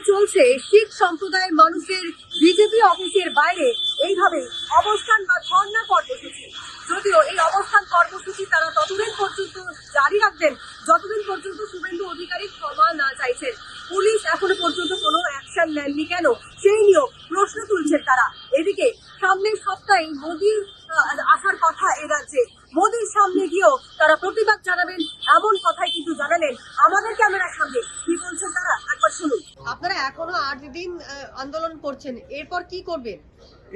চলছে শিখ সম্প্রদায়ের মানুষের বিজেপি অফিসের বাইরে। এইভাবে অবস্থান বা ধর্ণা কর্মসূচি। যদিও এই অবস্থান কর্মসূচি তারা ততদিন পর্যন্ত জারি রাখবেন যতদিন পর্যন্ত শুভেন্দু অধিকারী ক্ষমা না চাইছেন। পুলিশ এখনও পর্যন্ত কোনো অ্যাকশন নেননি কেন? সেই নিয়েও প্রশ্ন তুলছেন তারা। এদিকে সামনের সপ্তাহে আহ, আসার কথা এ রাজ্যে। মোদির সামনে গিয়েও তারা প্রতিবাদ জানাবেন এমন কথাই কিন্তু জানালেন আমাদের ক্যামেরার সামনে কি বলছেন তারা একবার শুনুন আপনারা এখনও আট দিন আন্দোলন করছেন, এরপর কি করবেন?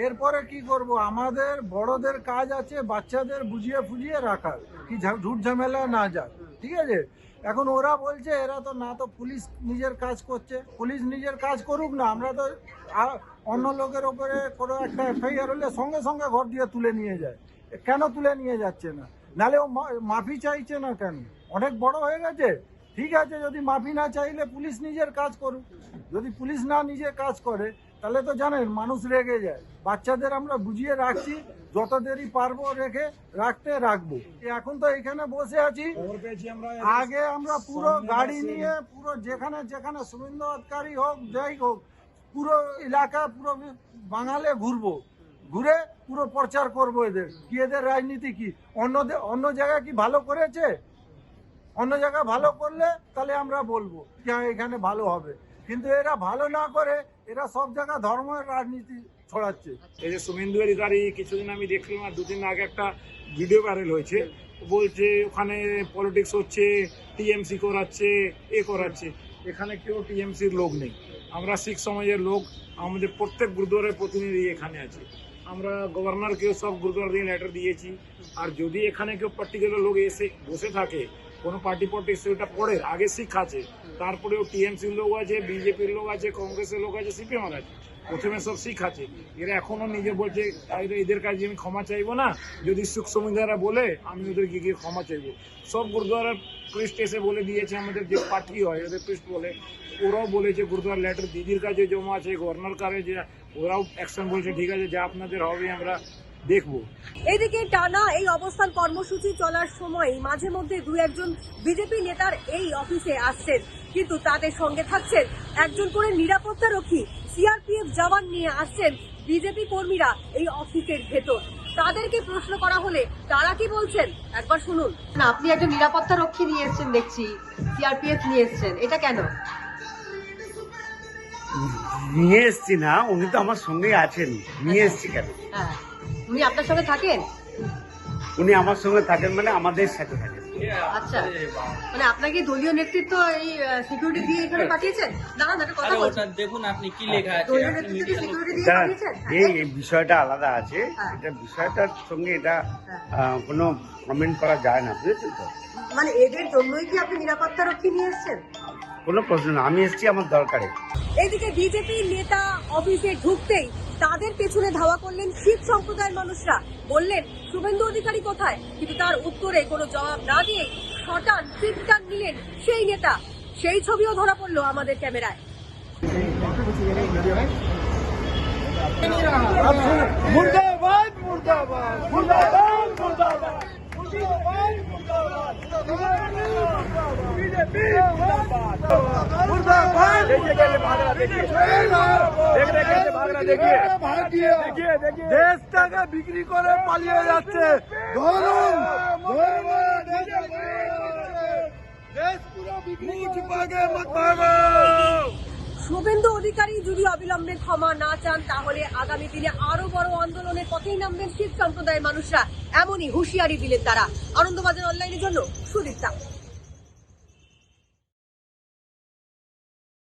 এরপরে কি করব? আমাদের বড়দের কাজ আছে, বাচ্চাদের বুঝিয়ে ফুজিয়ে রাখার, কি ঝুট ঝামেলা না যাক, ঠিক আছে? এখন ওরা বলছে, এরা তো না তো পুলিশ নিজের কাজ করছে, পুলিশ নিজের কাজ করুক না, আমরা তো অন্য লোকের ওপরে কোনো একটা এফআইআর হলে সঙ্গে সঙ্গে ঘর দিয়ে তুলে নিয়ে যায়। কেন তুলে নিয়ে যাচ্ছে না? নালে ও মাফি চাইছে না কেন? অনেক বড় হয়ে গেছে। ঠিক আছে যদি মাফি না চাইলে পুলিশ নিজের কাজ করুক। যদি পুলিশ না নিজে কাজ করে তাহলে তো জানেন মানুষ রেগে যায়। বাচ্চাদের আমরা বুঝিয়ে রাখছি যত দেরি পারব রেখে রাখতে রাখব। এখন তো এখানে বসে আছি। আগে আমরা পুরো গাড়ি নিয়ে পুরো যেখানে যেখানে শুভেন্দু অধিকারী হোক যাই হোক পুরো এলাকা পুরো বাঙালে ঘুরবো। ঘুরে পুরো প্রচার করব এদের। কি এদের রাজনীতি কি? অন্য অন্য জায়গায় কি ভালো করেছে? অন্য জায়গায় ভালো করলে তাহলে আমরা বলব হ্যাঁ, এখানে ভালো হবে। কিন্তু এরা ভালো না করে এরা সব জায়গায় ধর্ম রাজনীতি ছড়াচ্ছে। এই যে শুভেন্দু অধিকারী কিছুদিন আমি দেখলাম আর দুদিন আগে একটা ভিডিও ভাইরাল হয়েছে। বলছে ওখানে পলিটিক্স হচ্ছে টিএমসি করাচ্ছে এ করাচ্ছে। এখানে কেউ টিএমসির লোক নেই। আমরা শিখ সমাজের লোক আমাদের প্রত্যেক গুরুদ্বারের প্রতিনিধি এখানে আছে। আমরা গভর্নরকেও সব গুরুদ্বার দিয়ে লেটার দিয়েছি। আর যদি এখানে কেউ পার্টিকুলার লোক এসে বসে থাকে কোনো পার্টি পলিটিক্স ওটা পড়ে, আগে শিখ আছে। তারপরেও টিএমসির লোক আছে, বিজেপির লোক আছে, কংগ্রেসের লোক আছে, সিপিএম আছে। প্রথমে সব শিখ আছে। এরা এখনও নিজে বলছে, "আরে এদের কাছে আমি ক্ষমা চাইব না, যদি সুখ সুবিধারা বলে, আমি ওদেরকে গিয়ে ক্ষমা চাইব। সব গুরুদ্বারার পৃষ্ঠ এসে বলে দিয়েছে আমাদের যে পার্টি হয়, ওদের পৃষ্ঠ বলে। ওরাও বলেছে গুরুদ্বার লেটার দিদির কাছে জমা আছে, গভর্নর কাছে যে, ওরাও অ্যাকশন বলছে, ঠিক আছে, যা আপনাদের হবে, আমরা দেখব। এদিকে টানা এই অবস্থান কর্মসূচি চলার সময় মাঝে মধ্যে দু একজন বিজেপি নেতার এই অফিসে আসছেন। কিন্তু তাদের সঙ্গে থাকছেন একজন করে নিরাপত্তা রক্ষী সিআরপিএফ জওয়ান নিয়ে আসছেন বিজেপি কর্মীরা এই অফিসের ভেতর। তাদেরকে প্রশ্ন করা হলে তারা কি বলছেন? একবার শুনুন। না আপনি একজন নিরাপত্তা রক্ষী নিয়ে এসেছেন দেখছি। সিআরপিএফ নিয়ে এসেছেন এটা কেন? নিয়ে এসছি না উনি তো আমার সঙ্গে আছেন। নিয়ে এসছি কেন? হ্যাঁ। উনি আপনার সঙ্গে থাকেন? উনি আমার সঙ্গে থাকেন মানে আমাদের সাথে থাকেন। আচ্ছা। মানে আপনাকে দলীয় নেতৃত্ব এই সিকিউরিটি দিয়ে এখানে পাঠিয়েছেন? দাঁড়ান একটা কথা আরে বলছি দেখুন আপনি কি লেখা আছে দলীয় আপনি নেতৃত্বকে media লোক। সিকিউরিটি দিয়ে পাঠিয়েছেন? এই বিষয়টা আলাদা আছে। হ্যাঁ। এটা বিষয়টার সঙ্গে এটা হ্যাঁ। কোনো কমেন্ট করা যায় না বুঝেছেন তো? মানে এদের জন্যই কি আপনি নিরাপত্তা রক্ষী নিয়ে এসেছেন? কোনো প্রশ্ন না আমি এসছি আমার দরকারে। এদিকে বিজেপি নেতা অফিসে ঢুকতেই তাদের পেছনে ধাওয়া করলেন শিখ সম্প্রদায়ের মানুষরা। বললেন শুভেন্দু অধিকারী কোথায়? কিন্তু তার উত্তরে কোনো জবাব না দিয়ে শটান চিৎকার নিলেন সেই নেতা। সেই ছবিও ধরা পড়ল আমাদের ক্যামেরায়। মুর্দাবাদ মুর্দাবাদ মুর্দাবাদ মুর্দাবাদ মুর্দাবাদ মুর্দাবাদ। দেশ বিক্রি করে পালিয়ে যাচ্ছে ধরুন শুভেন্দু অধিকারী যদি অবিলম্বে ক্ষমা না চান, তাহলে আগামী দিনে আরও বড় আন্দোলনের পথেই নামবেন শিখ সম্প্রদায়ের মানুষরা। এমনই হুঁশিয়ারি দিলেন তারা। আনন্দবাজার অনলাইনের জন্য সুদীপ্তা।